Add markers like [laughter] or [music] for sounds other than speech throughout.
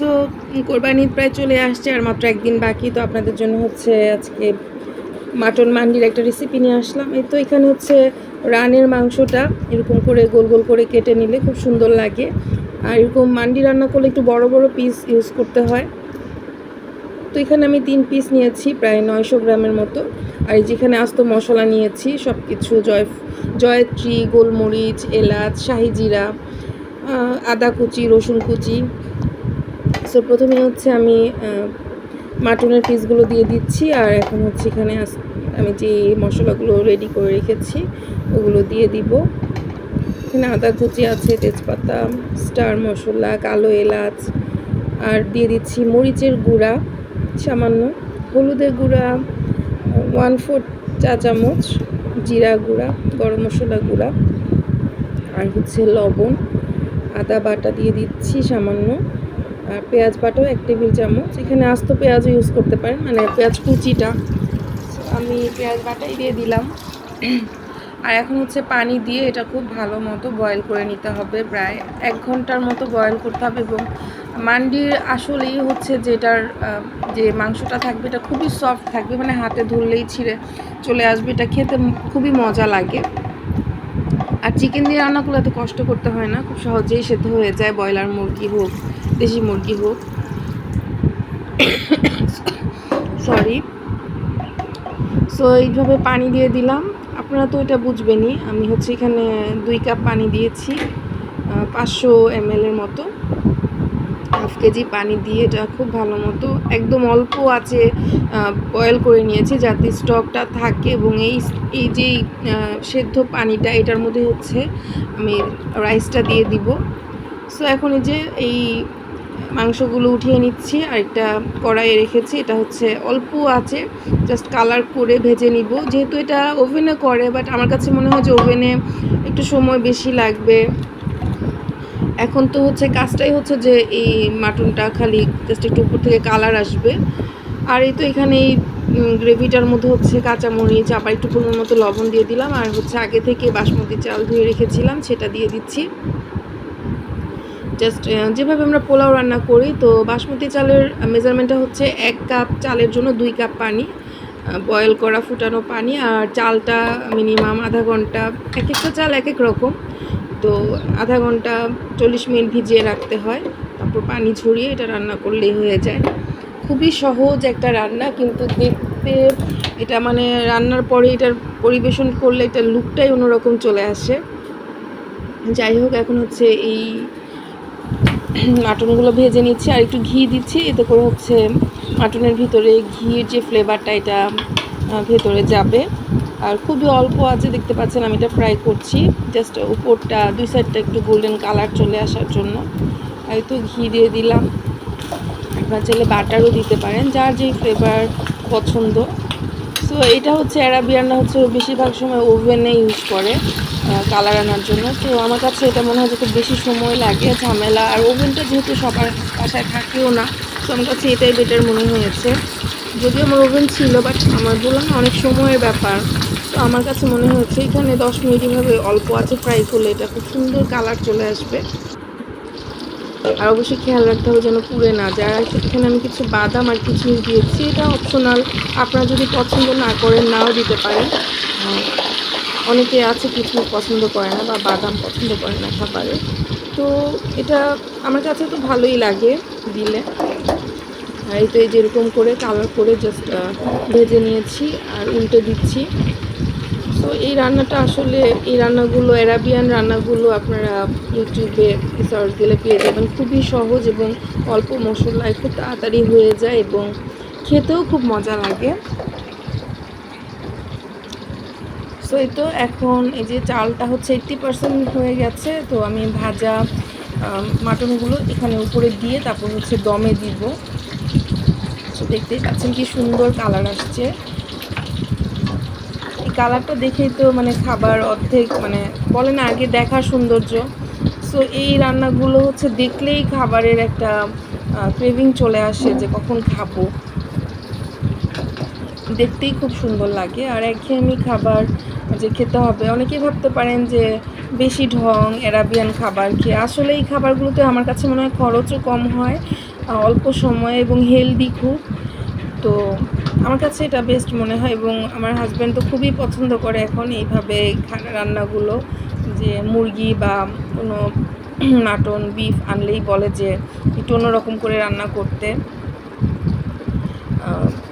So কোরবানি প্রায় চলে আসছে আর মাত্র একদিন বাকি, তো আপনাদের জন্য হচ্ছে আজকে মাটন মান্ডির একটা রেসিপি নিয়ে আসলাম। এই তো এখানে হচ্ছে রানের মাংসটা, এরকম করে গোল গোল করে কেটে নিলে খুব সুন্দর লাগে। আর এরকম মান্ডি রান্না করলে একটু বড় বড় পিস ইউজ করতে হয়। তো এখানে আমি তিন পিস নিয়েছি, প্রায় নয়শো গ্রামের মতো। আর যেখানে আস্ত মশলা নিয়েছি সব কিছু জয়, জয়ত্রী, গোলমরিচ, এলাচ, শাহি জিরা আদা কুচি, রসুন কুচি সো প্রথমে হচ্ছে আমি মাটনের পিসগুলো দিয়ে দিচ্ছি, আর এখন হচ্ছে এখানে আমি যে মশলাগুলো রেডি করে রেখেছি, ওগুলো দিয়ে দিব। এখানে আদা কুচি আছে, তেজপাতা স্টার মশলা, কালো এলাচ, আর দিয়ে দিচ্ছি মরিচের গুঁড়া, সামান্য হলুদের গুঁড়া ওয়ান ফোর চা চামচ জিরা গুঁড়া, গরম মশলা গুঁড়া, আর হচ্ছে লবণ, আদা বাটা দিয়ে দিচ্ছি সামান্য। পেঁয়াজ বাটাও এক টেবিল চামচ। এখানে আস্ত পেঁয়াজও ইউজ করতে পারেন মানে পেঁয়াজ কুচিটা। আমি পেঁয়াজ বাটাই দিয়ে দিলাম। আর এখন হচ্ছে পানি দিয়ে এটা খুব ভালো মতো বয়েল করে নিতে হবে প্রায় এক ঘণ্টার মতো বয়েল করতে হবে এবং মান্ডির আসলেই হচ্ছে যেটার যে মাংসটা থাকবে এটা খুবই সফট থাকবে মানে হাতে ধরলেই ছিঁড়ে চলে আসবে। এটা খেতে খুবই মজা লাগে। আর চিকেন দিয়ে রান্না করলে এত কষ্ট করতে হয় না, খুব সহজেই সেদ্ধ হয়ে যায়, ব্রয়লার মুরগি হোক, দেশি মুরগি হোক। সরি সো এইভাবে পানি দিয়ে দিলাম। আপনারা তো এটা বুঝবেনই, আমি হচ্ছে এখানে দুই কাপ পানি দিয়েছি পাঁচশো এম এর মতো। কেজি পানি দিয়ে এটা খুব ভালো মতো একদম অল্প আছে বয়েল করে নিয়েছি যাতে স্টকটা থাকে এবং এই এই যে সেদ্ধ পানিটা এটার মধ্যে হচ্ছে আমি রাইসটা দিয়ে দিব। সো এখন এই যে এই মাংসগুলো উঠিয়ে নিচ্ছি আর একটা কড়াইয়ে রেখেছি, এটা হচ্ছে অল্প আছে জাস্ট কালার করে ভেজে নিব। যেহেতু এটা ওভেনে করে বাট আমার কাছে মনে হয় যে ওভেনে একটু সময় বেশি লাগবে। এখন তো হচ্ছে কাজটাই হচ্ছে যে এই মাটনটা খালি জাস্ট একটু উপর থেকে কালার আসবে। আর এই তো এখানে এই গ্রেভিটার মধ্যে হচ্ছে কাঁচামরিচ, আবার একটু পরিমাণ মতো লবণ দিয়ে দিলাম। আর হচ্ছে আগে থেকে বাসমতি চাল ধুয়ে রেখেছিলাম, সেটা দিয়ে দিচ্ছি। জাস্ট যেভাবে আমরা পোলাও রান্না করি, তো বাসমতি চালের মেজারমেন্টটা হচ্ছে এক কাপ চালের জন্য দুই কাপ পানি বয়েল করা ফুটানো পানি, আর চালটা মিনিমাম আধা ঘণ্টা, এক একটা চাল এক এক রকম। তো আধা ঘণ্টা চল্লিশ মিনিট ভিজিয়ে রাখতে হয়, তারপর পানি ঝরিয়ে এটা রান্না করলেই হয়ে যায়। খুবই সহজ একটা রান্না, কিন্তু দেখতে এটা মানে রান্নার পরে এটার পরিবেশন করলে এটার লুকটাই অন্যরকম চলে আসে। যাই হোক, এখন হচ্ছে এই মাটনগুলো ভেজে নিচ্ছি আর একটু ঘি দিচ্ছি। এতে করে হচ্ছে মাটনের ভিতরে ঘির যে ফ্লেভারটা এটা ভেতরে যাবে। আর খুবই অল্প আছে, দেখতে পাচ্ছেন আমি এটা ফ্রাই করছি। জাস্ট উপরটা, দুই সাইডটা একটু গোল্ডেন কালার চলে আসার জন্য। তো ঘি দিয়ে দিলাম। আপনার চাইলে বাটারও দিতে পারেন, যার যেই ফ্লেভার পছন্দ। সো এটা হচ্ছে অ্যারাবিয়ানরা হচ্ছে বেশিরভাগ সময় ওভেনে ইউজ করে কালার আনার জন্য। তো আমার কাছে এটা মনে হয় যে খুব বেশি সময় লাগে, ঝামেলা। আর ওভেনটা যেহেতু সবার বাসায় থাকেও না, তো আমার কাছে এটাই বেটার মনে হয়েছে। যদিও আমার ওভেন ছিল বাট আমার বললাম অনেক সময়ের ব্যাপার। তো আমার কাছে মনে হচ্ছে এখানে দশ মিনিট এভাবে অল্প আছে ফ্রাই করলে এটা খুব সুন্দর কালার চলে আসবে। আর অবশ্যই খেয়াল রাখতে হবে যেন পুড়ে না যায়। আর এখানে আমি কিছু বাদাম আর কিশমিশ দিয়েছি, এটা অপশনাল আপনারা যদি পছন্দ না করেন, নাও দিতে পারেন। অনেকে আছে কিশমিশ পছন্দ করে না বা বাদাম পছন্দ করে না খাবারে। তো এটা আমার কাছে তো ভালোই লাগে দিলে। এই তো এই যেরকম করে কালার করে জাস্ট ভেজে নিয়েছি আর উল্টে দিচ্ছি। তো এই রান্নাটা আসলে এই রান্নাগুলো অ্যারাবিয়ান রান্নাগুলো আপনারা ইউটিউবে সার্চ দিলে পেয়ে যাবেন। খুবই সহজ এবং অল্প মশলায় খুব তাড়াতাড়ি হয়ে যায় এবং খেতেও খুব মজা লাগে। সো এই তো এখন এই যে চালটা হচ্ছে এইট্টি পার্সেন্ট হয়ে গেছে। তো আমি ভাজা মাটনগুলো এখানে উপরে দিয়ে তারপর হচ্ছে দমে দিব। তো দেখতেই পাচ্ছেন কি সুন্দর কালার আসছে। এই কালারটা দেখেই তো মানে খাবার অর্ধেক মানে বলে না, আগে দেখার সৌন্দর্য। সো এই রান্নাগুলো হচ্ছে দেখলেই খাবারের একটা ক্রেভিং চলে আসে যে কখন খাব। দেখতেই খুব সুন্দর লাগে। আর একঘেয়েমি খাবার যে খেতে হবে, অনেকেই ভাবতে পারেন যে বেশি ঢং, অ্যারাবিয়ান খাবার খেয়ে। আসলে এই খাবারগুলোতে আমার কাছে মনে হয় খরচও কম হয়। অল্প সময় এবং হেলদি খুব। তো আমার কাছে এটা বেস্ট মনে হয় এবং আমার হাজব্যান্ড তো খুবই পছন্দ করে এখন এইভাবে রান্নাগুলো যে মুরগি বা কোনো [clears throat] মাটন বিফ আনলেই বলে যে একটু অন্যরকম করে রান্না করতে।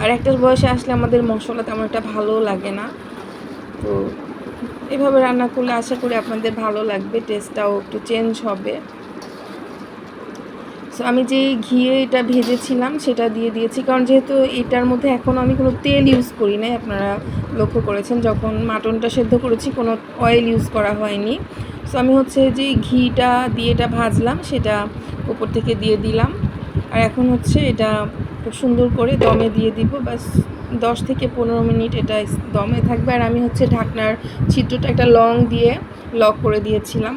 আর একটা বয়সে আসলে আমাদের মশলা তেমন একটা ভালো লাগে না। তো এভাবে রান্না করলে আশা করি আপনাদের ভালো লাগবে টেস্টটাও একটু চেঞ্জ হবে। আমি যে ঘিয়ে এটা ভেজেছিলাম, সেটা দিয়ে দিয়েছি। কারণ যেহেতু এটার মধ্যে এখন আমি কোনো তেল ইউজ করি নাই, আপনারা লক্ষ্য করেছেন, যখন মাটনটা সেদ্ধ করেছি, কোনো অয়েল ইউজ করা হয়নি। সো আমি হচ্ছে যে ঘিটা দিয়ে এটা ভাজলাম, সেটা উপর থেকে দিয়ে দিলাম। আর এখন হচ্ছে এটা খুব সুন্দর করে দমে দিয়ে দিব বাস দশ থেকে পনেরো মিনিট এটা দমে থাকবে। আর আমি হচ্ছে ঢাকনার ছিদ্রটা একটা লং দিয়ে লক করে দিয়েছিলাম।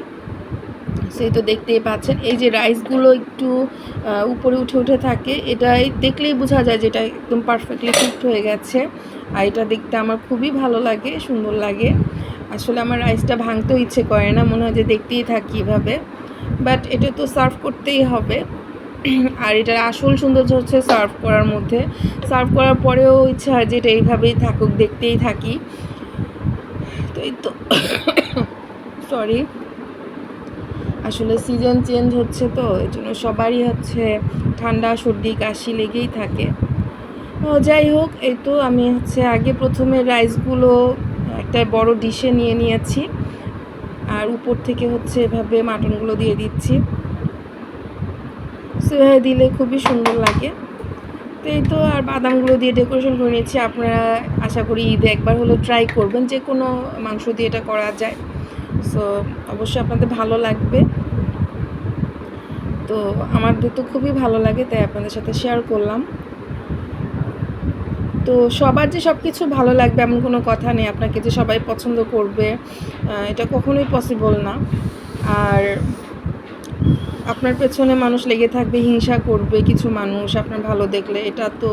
সেই তো দেখতেই পাচ্ছেন। এই যে রাইসগুলো একটু উপরে উঠে উঠে থাকে, এটাই দেখলেই বোঝা যায় যে এটা একদম পারফেক্টলি কুকড হয়ে গেছে। আর এটা দেখতে আমার খুবই ভালো লাগে, সুন্দর লাগে। আসলে আমার রাইসটা ভাঙতেও ইচ্ছে করে না, মনে হয় যে দেখতেই থাকি এভাবে। বাট এটা তো সার্ভ করতেই হবে। আর এটার আসল সৌন্দর্য হচ্ছে সার্ভ করার মধ্যে। সার্ভ করার পরেও ইচ্ছা হয় যে এটা এইভাবেই থাকুক, দেখতেই থাকি। তো এই তো [coughs] সরি আসলে সিজন চেঞ্জ হচ্ছে তো এই জন্য সবারই হচ্ছে ঠান্ডা, সর্দি, কাশি লেগেই থাকে। যাই হোক, এই তো আমি হচ্ছে আগে প্রথমে রাইসগুলো একটা বড় ডিশে নিয়ে নিয়েছি। আর উপর থেকে হচ্ছে এভাবে মাটনগুলো দিয়ে দিচ্ছি। সেভাবে দিলে খুবই সুন্দর লাগে। তো এই তো আর বাদামগুলো দিয়ে ডেকোরেশন করে নিয়েছি। আপনারা আশা করি ঈদে একবার হলো ট্রাই করবেন যে কোনো মাংস দিয়ে এটা করা যায়। সো অবশ্যই আপনাদের ভালো লাগবে। তো আমার তো খুবই ভালো লাগে, তাই আপনাদের সাথে শেয়ার করলাম। তো সবার যে সব কিছু ভালো লাগবে এমন কোনো কথা নেই, আপনাকে যে সবাই পছন্দ করবে এটা কখনোই পসিবল না। আর আপনার পেছনে মানুষ লেগে থাকবে, হিংসা করবে, কিছু মানুষ আপনার ভালো দেখলে, এটা তো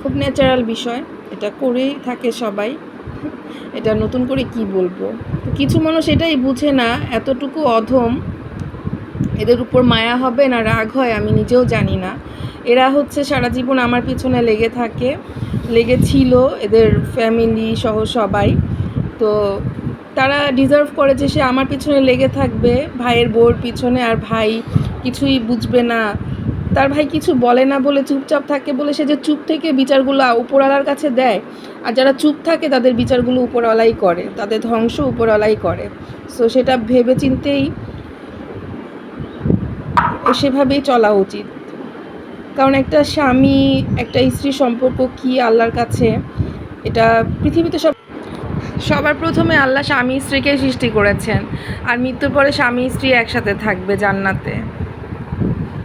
খুব ন্যাচারাল বিষয়। এটা করেই থাকে সবাই। এটা নতুন করে কি বলব? কিছু মানুষ এটাই বুঝে না, এতটুকু অধম। এদের উপর মায়া হবে না রাগ হয় আমি নিজেও জানি না। এরা হচ্ছে সারা জীবন আমার পিছনে লেগে থাকে, লেগেছিল এদের ফ্যামিলি সহ সবাই। তো তারা ডিজার্ভ করে যে সে আমার পিছনে লেগে থাকবে, ভাইয়ের বউর পিছনে আর ভাই কিছুই বুঝবে না। তার ভাই কিছু বলে না বলে চুপচাপ থাকে বলে সে যে চুপ থেকে বিচারগুলো উপরওয়ালার কাছে দেয় আর যারা চুপ থাকে, তাদের বিচারগুলো উপরওয়ালাই করে, তাদের ধ্বংস উপরওয়ালাই করে। সো সেটা ভেবে চিন্তেই সেভাবেই চলা উচিত। কারণ একটা স্বামী, একটা স্ত্রীর সম্পর্ক কি আল্লাহর কাছে, এটা পৃথিবীতে সব সবার প্রথমে আল্লাহ স্বামী স্ত্রীকে সৃষ্টি করেছেন। আর মৃত্যুর পরে স্বামী স্ত্রী একসাথে থাকবে জান্নাতে।